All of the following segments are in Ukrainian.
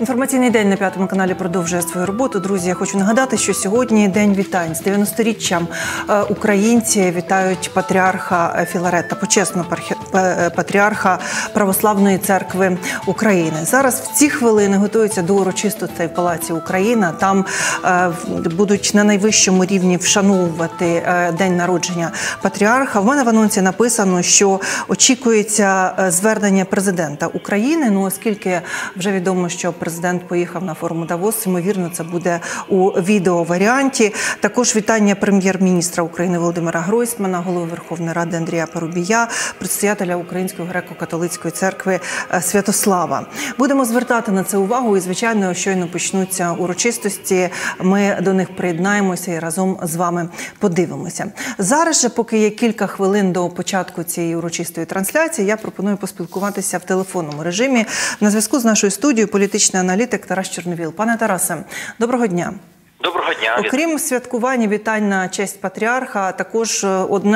Інформаційний день на п'ятому каналі продовжує свою роботу. Друзі, я хочу нагадати, що сьогодні день вітань з 90-річчям е, українці вітають патріарха Філарета, почесного е, патріарха Православної церкви України. Зараз в ці хвилини готуються до урочистостей в Палаці Україна. Там е, будуть на найвищому рівні вшановувати день народження патріарха. В мене в анонсі написано, що очікується звернення президента України. Ну оскільки вже відомо, що президент поїхав на форум Давос. Ймовірно, це буде у відеоваріанті. Також вітання прем'єр-міністра України Володимира Гройсмана, голови Верховної Ради Андрія Парубія, предстоятеля Української греко-католицької церкви е, Святослава. Будемо звертати на це увагу, і звичайно, щойно почнуться урочистості. Ми до них приєднаємося і разом з вами подивимося. Зараз же, поки є кілька хвилин до початку цієї урочистої трансляції, я пропоную поспілкуватися в телефонному режимі на зв'язку з нашою студією політична аналітик Тарас Чорновіл. Пане Тарасе, доброго дня. Доброго дня, окрім святкування вітань на честь патріарха. Також е,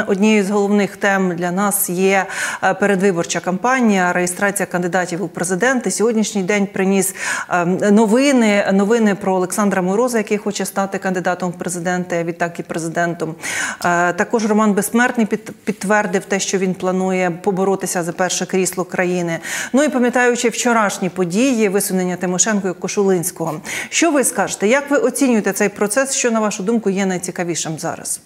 однією з головних тем для нас є е, передвиборча кампанія, реєстрація кандидатів у президенти. Сьогоднішній день приніс ем, новини. Новини про Олександра Мороза, який хоче стати кандидатом в президенти. а Відтак і президентом. Е, також Роман Безсмертний підтвердив те, що він планує поборотися за перше крісло країни. Ну і пам'ятаючи вчорашні події, висунення Тимошенко і Кошулинського. Що ви скажете? Як ви оцінюєте? Цей процес, що на вашу думку є найцікавішим зараз?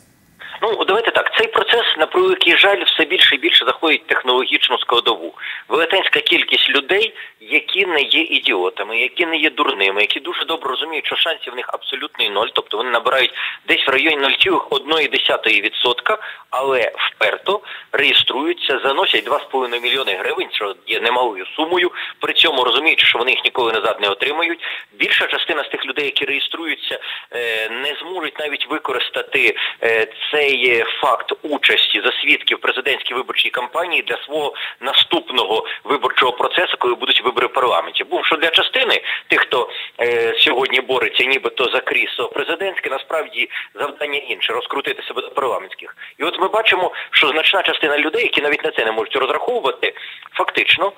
Ну давайте так. Цей процес на превеликий жаль все більше і більше заходить технологічну складову. Велетенська кількість людей, які не є ідіотами, які не є дурними, які дуже добре розуміють, що шансів в них абсолютний ноль, тобто вони набирають десь в районі 0,1%, але вперто реєструються, заносять 2,5 мільйони гривень, що є немалою сумою. При цьому розуміючи, що вони їх ніколи назад не отримають. Більша частина з тих людей, які реєструються, е, не зможуть навіть використати е, цей факт участі за свідків президентській виборчій кампанії для свого наступного виборчого процесу, коли будуть вибори в парламенті. Був що для частини тих, хто е, сьогодні бореться, нібито за крісло президентське, насправді завдання інше розкрутити себе до парламентських. І от ми бачимо, що значна частина людей, які навіть на це не можуть розраховувати, фактично.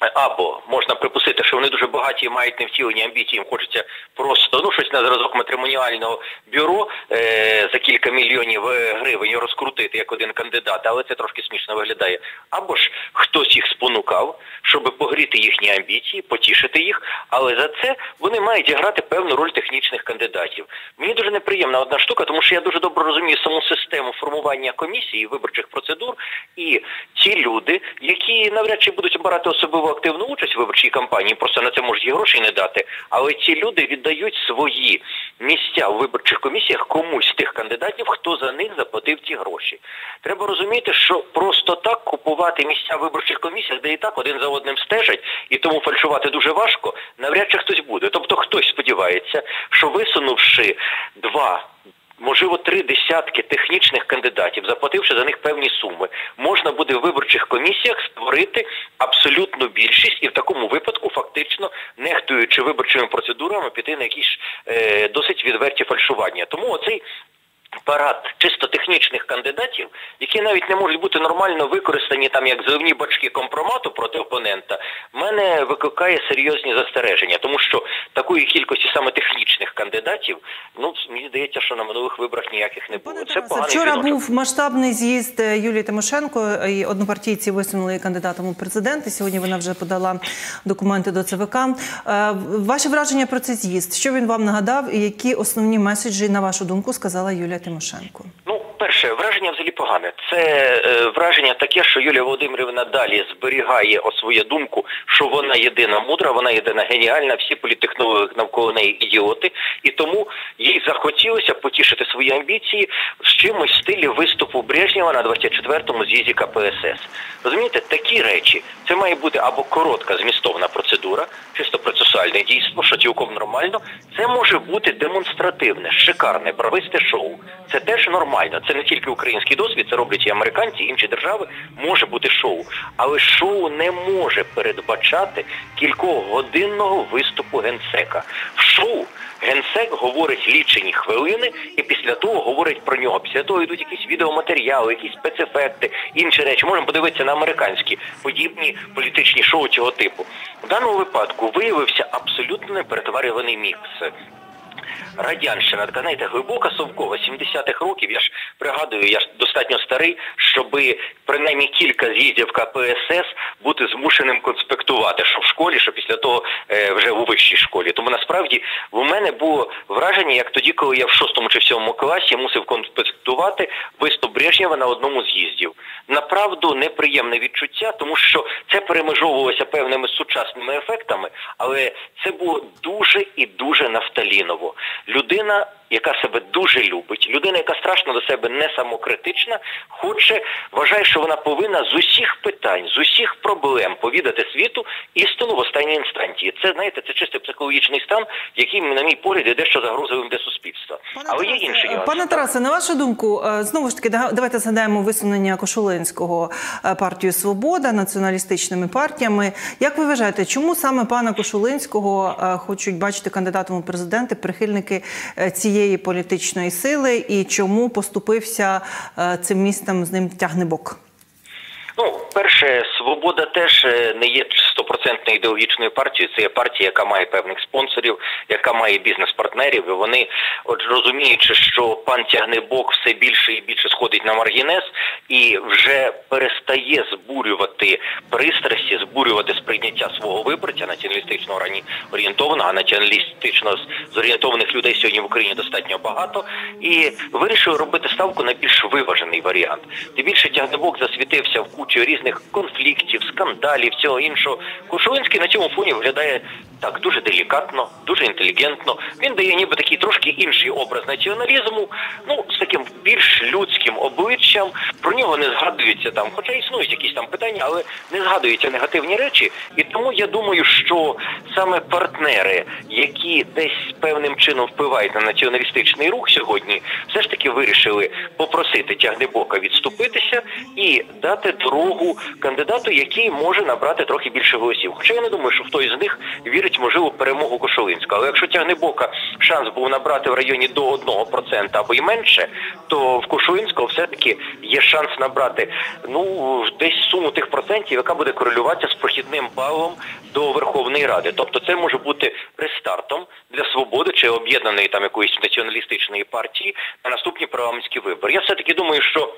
Або можна припустити, що вони дуже багаті і мають невтілені амбіції, їм хочеться просто ну щось на зразок матримоніального бюро е, за кілька мільйонів е, гривень розкрутити як один кандидат, але це трошки смішно виглядає. Або ж хтось їх спонукав, щоб погріти їхні амбіції, потішити їх, але за це вони мають зіграти певну роль технічних кандидатів. Мені дуже неприємна одна штука, тому що я дуже добре розумію саму систему формування комісії, виборчих процедур, і ті люди, які навряд чи будуть обирати особливо активну участь в виборчій кампанії, просто на це можуть і грошей не дати. Але ці люди віддають свої місця у виборчих комісіях комусь з тих кандидатів, хто за них заплатив ці гроші. Треба розуміти, що просто так купувати місця в виборчих комісіях, де і так один за одним стежать, і тому фальшувати дуже важко, навряд чи хтось буде. Тобто хтось сподівається, що висунувши два можливо, три десятки технічних кандидатів, заплативши за них певні суми, можна буде в виборчих комісіях створити абсолютну більшість і в такому випадку, фактично, нехтуючи виборчими процедурами, піти на якісь е, досить відверті фальшування. Тому оцей парад чисто технічних кандидатів, які навіть не можуть бути нормально використані там як зливні бачки компромату проти опонента, мене викликає серйозні застереження, тому що такої кількості саме технічних кандидатів, ну мені здається, що на минулих виборах ніяких не було. Це поганий вчора жіночок. був масштабний з'їзд е, Юлії Тимошенко. і Однопартійці висунули кандидатом у президенти. Сьогодні вона вже подала документи до ЦВК. Е, Ваше враження про цей з'їзд? Що він вам нагадав, і які основні меседжі на вашу думку сказала Юлія Тимошенко? Ну, перше враження взагалі погане. Це е, враження таке, що Юлія Володимирівна далі зберігає о свою думку, що вона єдина мудра, вона єдина геніальна, всі політехнологи навколо неї ідіоти, і тому їй захотілося потішити свої амбіції з чимось в стилі виступу Брежнєва на 24-му з'їзді КПСС. Розумієте, такі речі це має бути або коротка змістовна процедура, чисто процесуальне дійство, що цілком нормально. Це може бути демонстративне, шикарне, прависте шоу. Це теж нормально. Це не тільки Україна. український досвід, це роблять і американці, і інші держави, може бути шоу. Але шоу не може передбачати кількогодинного виступу генсека. В шоу генсек говорить лічені хвилини, і після того говорить про нього. Після того йдуть якісь відеоматеріали, якісь спецефекти, інші речі. Можемо подивитися на американські подібні політичні шоу цього типу. В даному випадку виявився абсолютно неперетварюваний мікс. Радянщина, така знаєте, глибока совкова, 70-х років, я ж пригадую, я ж достатньо старий, щоби принаймні кілька з'їздів КПСС бути змушеним конспектувати, що в школі, що після того е, вже у вищій школі. Тому насправді в мене було враження, як тоді, коли я в шостому чи в сьомому класі мусив конспектувати виступ Брежнєва на одному з їздів. Направду неприємне відчуття, тому що це перемежовувалося певними сучасними ефектами, але це було дуже і дуже нафталіново. Людина яка себе дуже любить, людина, яка страшно до себе не самокритична, хоче, вважає, що вона повинна з усіх питань, з усіх проблем повідати світу істину в останній інстанції. Це знаєте, це чисто психологічний стан, який, на мій погляд, є дещо загрозливим для суспільства. Пане Але Тарасе, є інші нюанси. Пане Тарасе, на вашу думку, е, знову ж таки, давайте згадаємо висунення Кошулинського е, партію Свобода націоналістичними партіями. Як ви вважаєте, чому саме пана Кошулинського е, хочуть бачити кандидатом у президенти прихильники цієї? цієї політичної сили і чому поступився е, цим містом з ним тягнебок? Ну, перше, свобода теж е, не є стопроцентною ідеологічною партією. Це є партія, яка має певних спонсорів, яка має бізнес-партнерів. І Вони, от розуміючи, що пан Тягнебок все більше і більше сходить на маргінез і вже перестає збурювати пристрасті, збурювати сприйняття свого виборця націоналістично орієнтованого, а націоналістично зорієнтованих людей сьогодні в Україні достатньо багато, і вирішив робити ставку на більш виважений варіант. Тим більше тягнебок засвітився в кучу різних конфліктів, скандалів, всього іншого. Кушулинський на цьому фоні виглядає так дуже делікатно, дуже інтелігентно. Він дає ніби такий трошки інший образ націоналізму, ну з таким більш людським обличчям. Про нього не згадується там, хоча існують якісь там питання, але не згадуються негативні речі. І тому я думаю, що саме партнери, які десь певним чином впливають на націоналістичний рух сьогодні, все ж таки вирішили попросити тягнебока відступитися і дати дорогу кандидату, який може набрати трохи більше голосів. Хоча я не думаю, що хтось з них вірить в можливу перемогу Кошовинського. Але якщо тягнебока шанс був набрати в районі до 1% або й менше, то в Кошовинського все-таки є шанс набрати ну десь суму тих процентів, яка буде корелюватися з прохідним балом до Верховної Ради. Тобто це може бути рестартом для свободи чи об'єднаної там якоїсь націоналістичної партії на наступні парламентські вибори. Я все таки думаю, що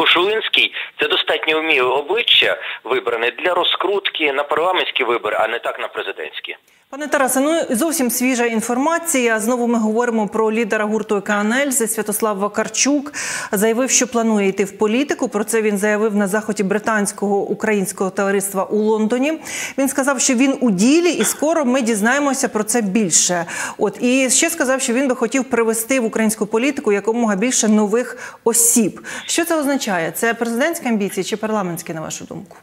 Кошулинський це достатньо вміле обличчя вибране для розкрутки на парламентські вибори, а не так на президентські. Пане Тарасе, ну зовсім свіжа інформація. Знову ми говоримо про лідера гурту «Екаанельзи» Святослав Вакарчук. Заявив, що планує йти в політику. Про це він заявив на заході британського українського товариства у Лондоні. Він сказав, що він у ділі, і скоро ми дізнаємося про це більше. От і ще сказав, що він би хотів привести в українську політику якомога більше нових осіб. Що це означає? Це президентські амбіції чи парламентські, на вашу думку?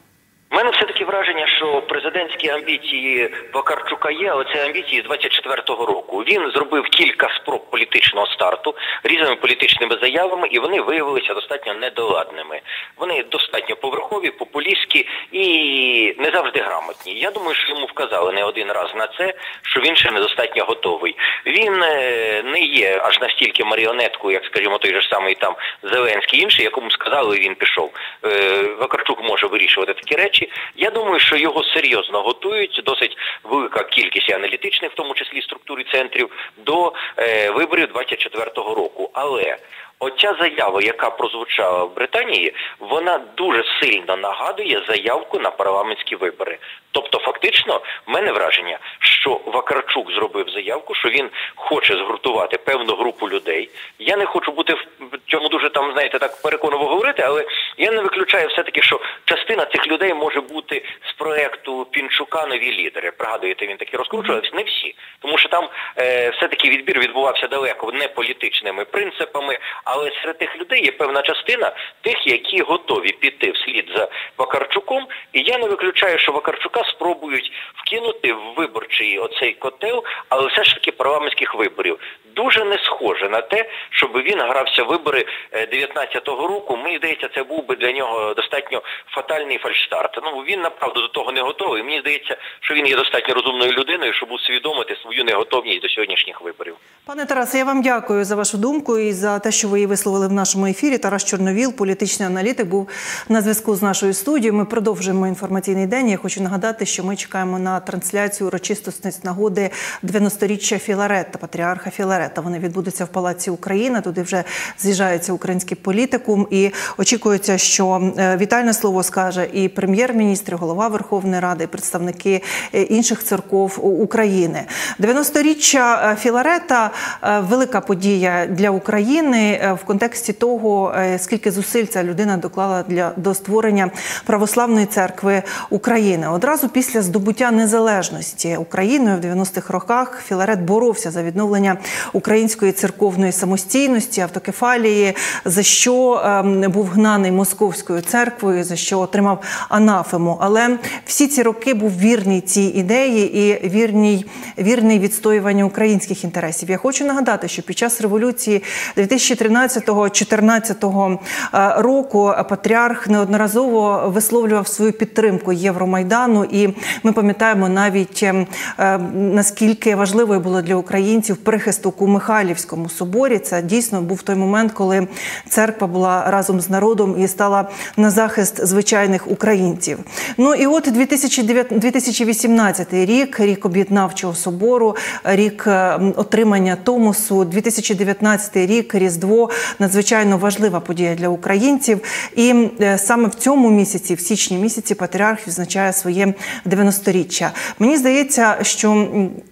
У мене все таки враження, що президентські амбіції Вакарчука є, але це амбіції з 24-го року. Він зробив кілька спроб політичного старту різними політичними заявами, і вони виявилися достатньо недоладними. Вони достатньо поверхові, популістські і не завжди грамотні. Я думаю, що йому вказали не один раз на це, що він ще недостатньо готовий. Він е, не є аж настільки маріонеткою, як скажімо, той же самий там Зеленський, інший, якому сказали, він пішов. Е, Вакарчук може вирішувати такі речі. Я думаю, що його серйозно готують. Досить велика кількість аналітичних, в тому числі структури центрів, до е, виборів 24-го року. Але Оця заява, яка прозвучала в Британії, вона дуже сильно нагадує заявку на парламентські вибори. Тобто, фактично, в мене враження, що Вакарчук зробив заявку, що він хоче згуртувати певну групу людей. Я не хочу бути в цьому дуже там, знаєте, так переконливо говорити, але я не виключаю все-таки, що частина цих людей може бути з проекту Пінчука нові лідери. Пригадуєте, він таки розкручувався. Не всі, тому що там е, все-таки відбір відбувався далеко не політичними принципами, але серед тих людей є певна частина тих, які готові піти вслід за Вакарчуком. І я не виключаю, що Вакарчука спробують вкинути в виборчий оцей котел, але все ж таки парламентських виборів. Дуже не схоже на те, щоб він грався вибори 19-го року. Мені здається, це був би для нього достатньо фатальний фальштарт. Ну він направду до того не готовий. Мені здається, що він є достатньо розумною людиною, щоб усвідомити свою неготовність до сьогоднішніх виборів. Пане Тарасе, я вам дякую за вашу думку і за те, що ви її висловили в нашому ефірі. Тарас Чорновіл, політичний аналітик, був на зв'язку з нашою студією. Ми продовжуємо інформаційний день. Я хочу нагадати, що ми чекаємо на трансляцію урочистості нагоди 90-річчя Філарета, патріарха Філарета. Вони відбудуться в Палаці Україна. Туди вже з'їжджається український політикум, і очікується, що е, вітальне слово скаже і прем'єр-міністр, голова Верховної Ради, і представники е, інших церков України. 90-річчя Філарета велика подія для України в контексті того, е, скільки зусиль ця людина доклала для до створення православної церкви України. Одразу після здобуття незалежності Україною в 90-х роках Філарет боровся за відновлення української церковної самостійності, автокефалії, за що ем, був гнаний московською церквою, за що отримав анафему. Але всі ці роки був вірний цій ідеї і вірний, вірний відстоювання українських інтересів. Я хочу нагадати, що під час революції 2013-2014 е, року патріарх неодноразово висловлював свою підтримку Євромайдану, і ми пам'ятаємо навіть ем, е, наскільки важливою було для українців прихисток у Михайлівському соборі. Це дійсно був той момент, коли церква була разом з народом і стала на захист звичайних українців. Ну і от 2018 рік, рік об'єднавчого собору, рік ем, отримання Томосу, 2019 рік Різдво надзвичайно важлива подія для українців. І е, саме в цьому місяці, в січні місяці, патріарх відзначає своє 90-річчя. Мені здається, що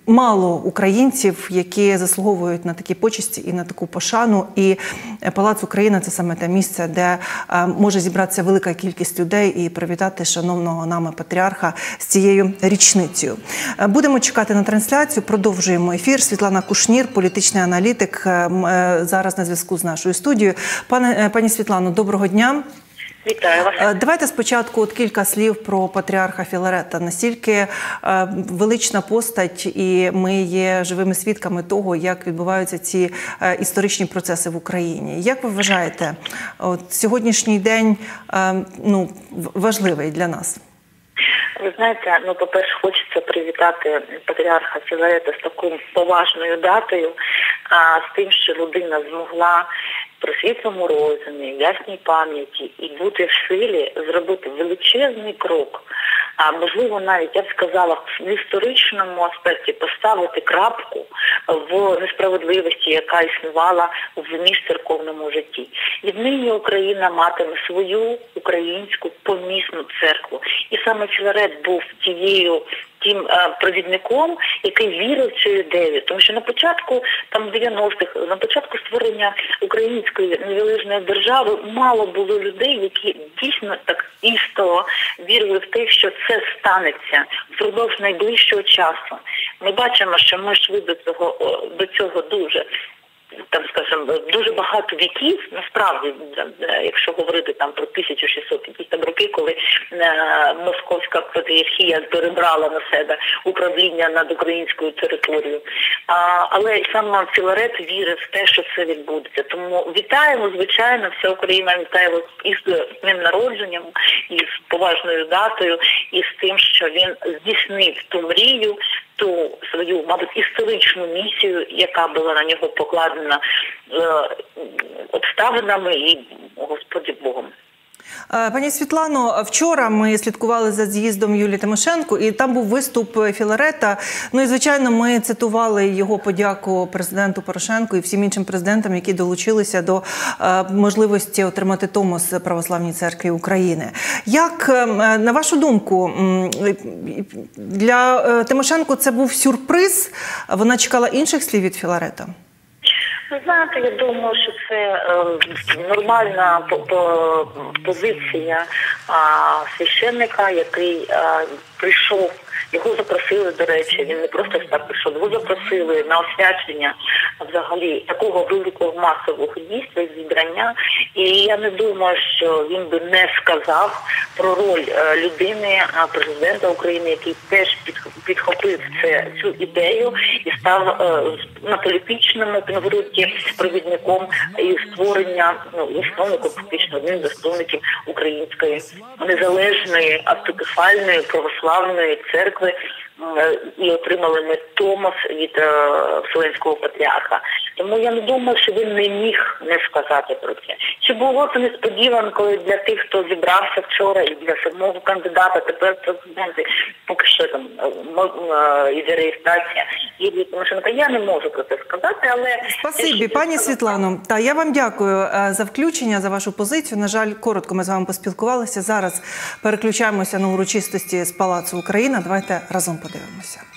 мало українців, які заслуговують на такі почесті і на таку пошану. І Палац Україна це саме те місце, де е, може зібратися велика кількість людей і привітати шановного нами патріарха з цією річницею. Е, будемо чекати на трансляцію. Продовжуємо ефір. Світлана Кушнір, політичний аналітик, зараз на зв'язку з нашою студією. Пане пані Світлано, доброго дня. Вітаю вас. Е, давайте спочатку от кілька слів про патріарха Філарета. Настільки е, велична постать, і ми є живими свідками того, як відбуваються ці е, історичні процеси в Україні. Як ви вважаєте, от сьогоднішній день ну важливий для нас? Ви знаєте, ну по перше, хочеться привітати патріарха Філарета з такою поважною датою, а з тим, що людина змогла при світлому розумі, ясній пам'яті і бути в силі, зробити величезний крок. А можливо, навіть я б сказала в історичному аспекті поставити крапку в несправедливості, яка існувала в міжцерковному житті. Віднині Україна матиме свою українську помісну церкву, і саме Філарет був тією тим е, провідником, який вірив в цю ідею. Тому що на початку там 90-х, на початку створення української незалежної держави мало було людей, які дійсно так істово вірили в те, що це станеться впродовж найближчого часу. Ми бачимо, що ми йшли до цього до цього дуже там, скажімо, дуже багато віків, насправді, якщо говорити там про 1600 якісь роки, коли е, московська патріархія перебрала на себе управління над українською територією. А, Але саме Філарет вірив в те, що це відбудеться. Тому вітаємо, звичайно, вся Україна вітає вас із днем народженням, із поважною датою, і з тим, що він здійснив ту мрію ту свою, мабуть, історичну місію, яка була на нього покладена е, обставинами і Господі Богом. Е, пані Світлано, вчора ми слідкували за з'їздом Юлії Тимошенко, і там був виступ Філарета. Ну і звичайно, ми цитували його подяку президенту Порошенку і всім іншим президентам, які долучилися до е, можливості отримати Томос православній церкві України. Як е, на вашу думку, для Тимошенко це був сюрприз? Вона чекала інших слів від Філарета? Ви знаєте, я думаю, що це е, нормальна по- по- позиція священника, який а, прийшов. Його запросили, до речі, він не просто так прийшов, його запросили на освячення взагалі такого великого масового дійства зібрання. І я не думаю, що він би не сказав про роль е, людини, президента України, який теж підхопив це цю ідею і став е, на політичному підґрунті провідником і створення ну засновником, фактично одним засновників української незалежної автокефальної православної церкви. е, І отримали ми Томос від е, Вселенського патріарха. Тому я не думаю, що він не міг не сказати про це. Чи було це несподіванкою для тих, хто зібрався вчора, і для самого кандидата, тепер президенти, поки що там е, е, іде реєстрація Юлії Тимошенко. Я не можу про це сказати, але Спасибі, пані Світлано. Та я вам дякую е, за включення, за вашу позицію. На жаль, коротко ми з вами поспілкувалися. Зараз переключаємося на урочистості з Палацу Україна. Давайте разом подивимося.